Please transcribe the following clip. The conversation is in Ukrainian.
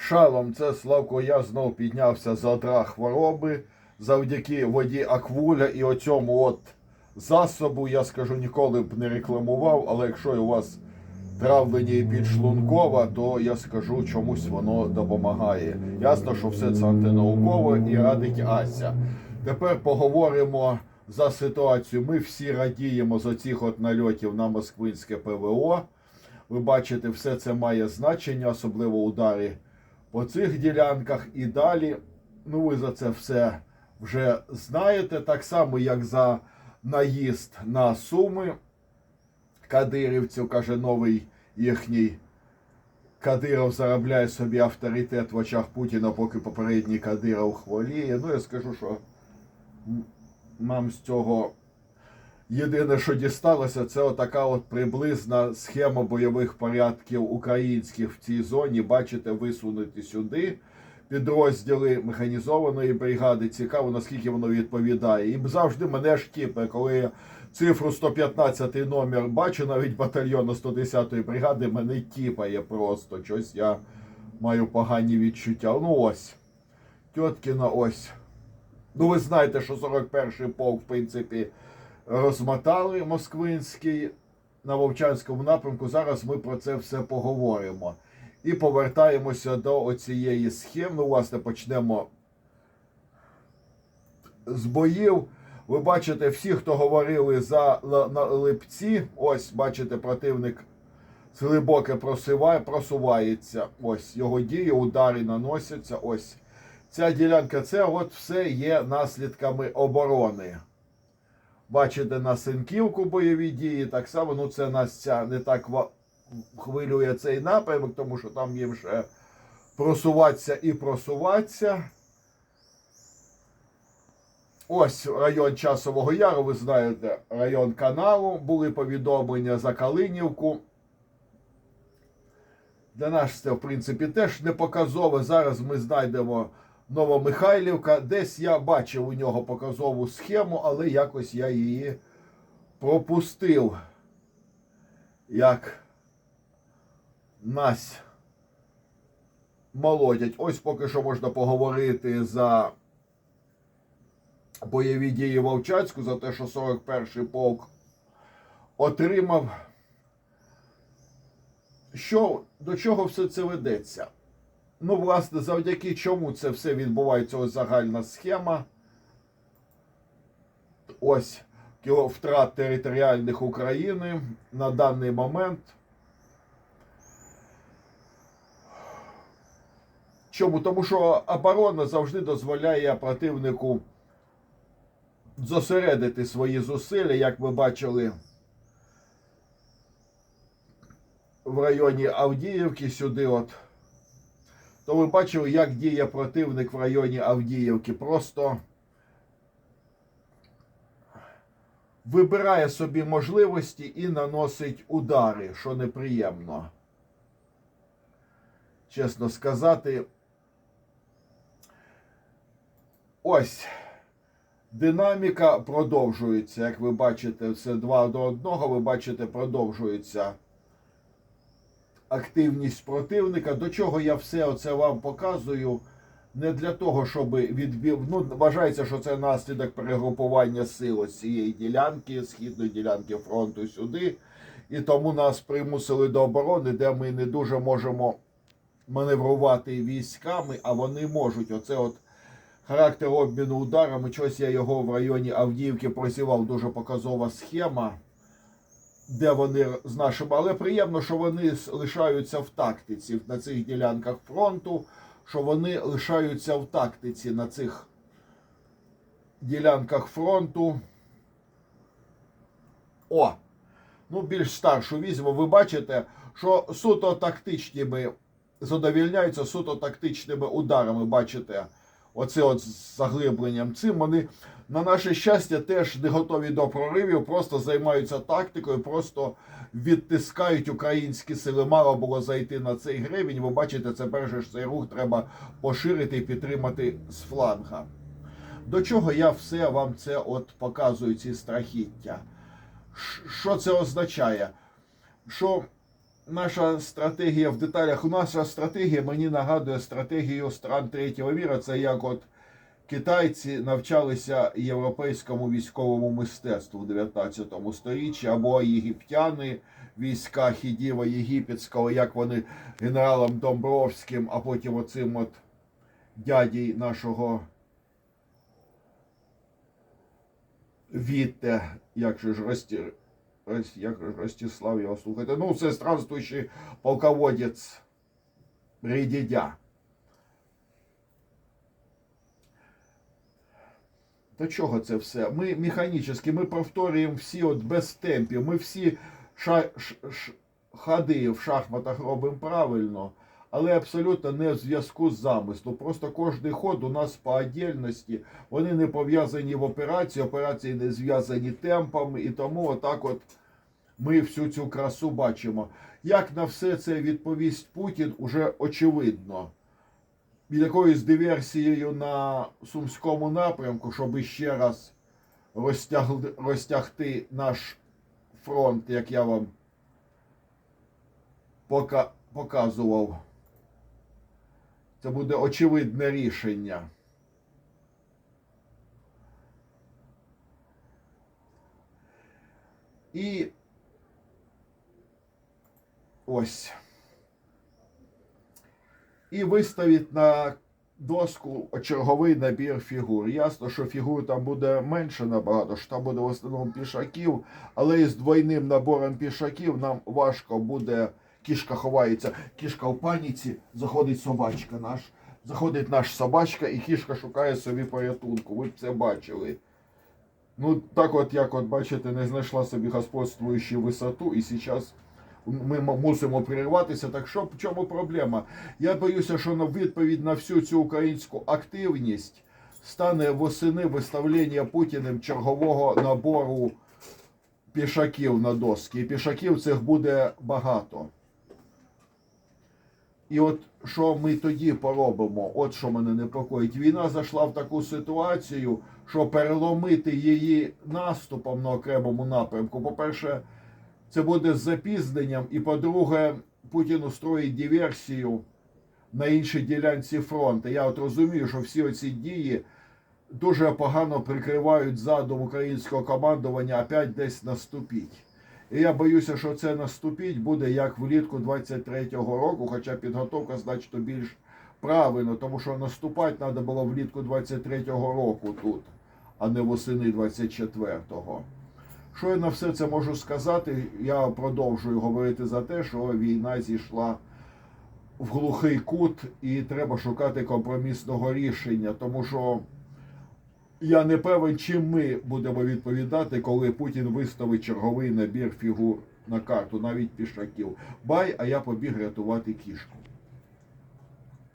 Шалом, це Славко, я знов піднявся з одра хвороби завдяки воді Аквуля і оцьому от засобу, я скажу, ніколи б не рекламував, але якщо у вас травлення і підшлункова, то я скажу, чомусь воно допомагає. Ясно, що все це антинауково і радить Ася. Тепер поговоримо за ситуацію. Ми всі радіємо з оцих от нальотів на москвинське ПВО. Ви бачите, все це має значення, особливо удари по цих ділянках. І далі, ну ви за це все вже знаєте, так само, як за наїзд на Суми кадирівців, каже новий їхній. Кадиров заробляє собі авторитет в очах Путіна, поки попередній Кадиров хваліє. Ну, я скажу, що нам з цього єдине, що дісталося, це отака от приблизна схема бойових порядків українських в цій зоні. Бачите, висунути сюди підрозділи механізованої бригади. Цікаво, наскільки воно відповідає. І завжди мене ж кіпе, коли я цифру 115 номер бачу, навіть батальйону 110-ї бригади, мене тіпає просто. Щось я маю погані відчуття. Ну ось. Тьоткіна ось. Ну, ви знаєте, що 41-й полк, в принципі, розмотали Москвинський на Вовчанському напрямку. Зараз ми про це все поговоримо. І повертаємося до оцієї схеми. Ну, власне, почнемо з боїв. Ви бачите, всі, хто говорили за на липці, ось бачите, противник глибоке просиває, просувається. Ось його дії, удари наносяться. Ось ця ділянка, це от все є наслідками оборони. Бачите, на Синківку бойові дії, так само, ну це нас ця не так хвилює цей напрямок, тому що там їм ще просуватися і просуватися. Ось район Часового Яру, ви знаєте, район каналу. Були повідомлення за Калинівку. Для нас це, в принципі, теж не показове. Зараз ми знайдемо Новомихайлівка. Десь я бачив у нього показову схему, але якось я її пропустив. Як нас молодять. Ось поки що можна поговорити за бойові дії Вовчанську, за те, що 41-й полк отримав. Що, до чого все це ведеться? Ну, власне, завдяки чому це все відбувається, ось загальна схема. Ось втрат територіальних України на даний момент. Чому? Тому що оборона завжди дозволяє противнику зосередити свої зусилля, як ви бачили в районі Авдіївки сюди от. То ви бачили, як діє противник в районі Авдіївки. Просто вибирає собі можливості і наносить удари, що неприємно. Чесно сказати. Ось. Динаміка продовжується. Як ви бачите, все два до одного. Ви бачите, продовжується активність противника. До чого я все оце вам показую? Не для того, щоб відбив. Ну, вважається, що це наслідок перегрупування сил ось цієї ділянки, східної ділянки фронту сюди. І тому нас примусили до оборони, де ми не дуже можемо маневрувати військами, а вони можуть. Оце от характер обміну ударами. Щось я його в районі Авдіївки просівав дуже показова схема, де вони з нашими. Але приємно, що вони лишаються в тактиці на цих ділянках фронту, що вони лишаються в тактиці на цих ділянках фронту. О! Ну, більш старшу візьму. Ви бачите, що суто тактичними задовільняються суто тактичними ударами. Бачите, оце от з заглибленням цим вони на наше щастя теж не готові до проривів, просто займаються тактикою, просто відтискають українські сили. Мало було зайти на цей гребінь. Ви бачите, це перше ж цей рух треба поширити і підтримати з фланга. До чого я все вам це от показую, ці страхіття? Що це означає? Що наша стратегія в деталях. Наша стратегія мені нагадує стратегію стран третього міра. Це як от китайці навчалися європейському військовому мистецтву в 19 сторіччі, або єгиптяни, війська Хідіва Єгипетського, як вони генералом Домбровським, а потім оцим от дяді нашого Вітте, як же ж Рості, Рос- як Ростислав його слухайте. Ну, це странствуючий полководець Рідідя. До чого це все? Ми механічно, ми повторюємо всі от без темпів. Ми всі ша, ш, ш, ходи в шахматах робимо правильно, але абсолютно не в зв'язку з замислом. Просто кожний ход у нас по отдельності, вони не пов'язані в операції, операції не зв'язані темпами, і тому отак от ми всю цю красу бачимо. Як на все це відповість Путін, уже очевидно. Якоюсь диверсією на Сумському напрямку, щоб ще раз розтягли, розтягти наш фронт, як я вам пока, показував. Це буде очевидне рішення. І ось. І виставить на доску черговий набір фігур. Ясно, що фігур там буде менше набагато, що там буде в основному пішаків, але із двойним набором пішаків нам важко буде. Кішка ховається, кішка в паніці, заходить собачка наш. Заходить наш собачка, і кішка шукає собі порятунку. Ви б це бачили. Ну, так от, як от бачите, не знайшла собі господствуючу висоту, і зараз ми мусимо перерватися. Так що в чому проблема? Я боюся, що на відповідь на всю цю українську активність стане восени виставлення Путіним чергового набору пішаків на доски. І пішаків цих буде багато. І от що ми тоді поробимо? От що мене непокоїть. Війна зайшла в таку ситуацію, що переломити її наступом на окремому напрямку. По-перше, це буде з запізненням. І по-друге, Путін устроїть диверсію на іншій ділянці фронту. Я от розумію, що всі оці дії дуже погано прикривають задум українського командування опять десь наступіть. І я боюся, що це наступіть буде як влітку 23-го року, хоча підготовка значно більш правильно, тому що наступати треба було влітку 23-го року тут, а не восени 24-го. Що я на все це можу сказати? Я продовжую говорити за те, що війна зійшла в глухий кут і треба шукати компромісного рішення, тому що я не певен, чим ми будемо відповідати, коли Путін виставить черговий набір фігур на карту, навіть пішаків. Бай, а я побіг рятувати кішку.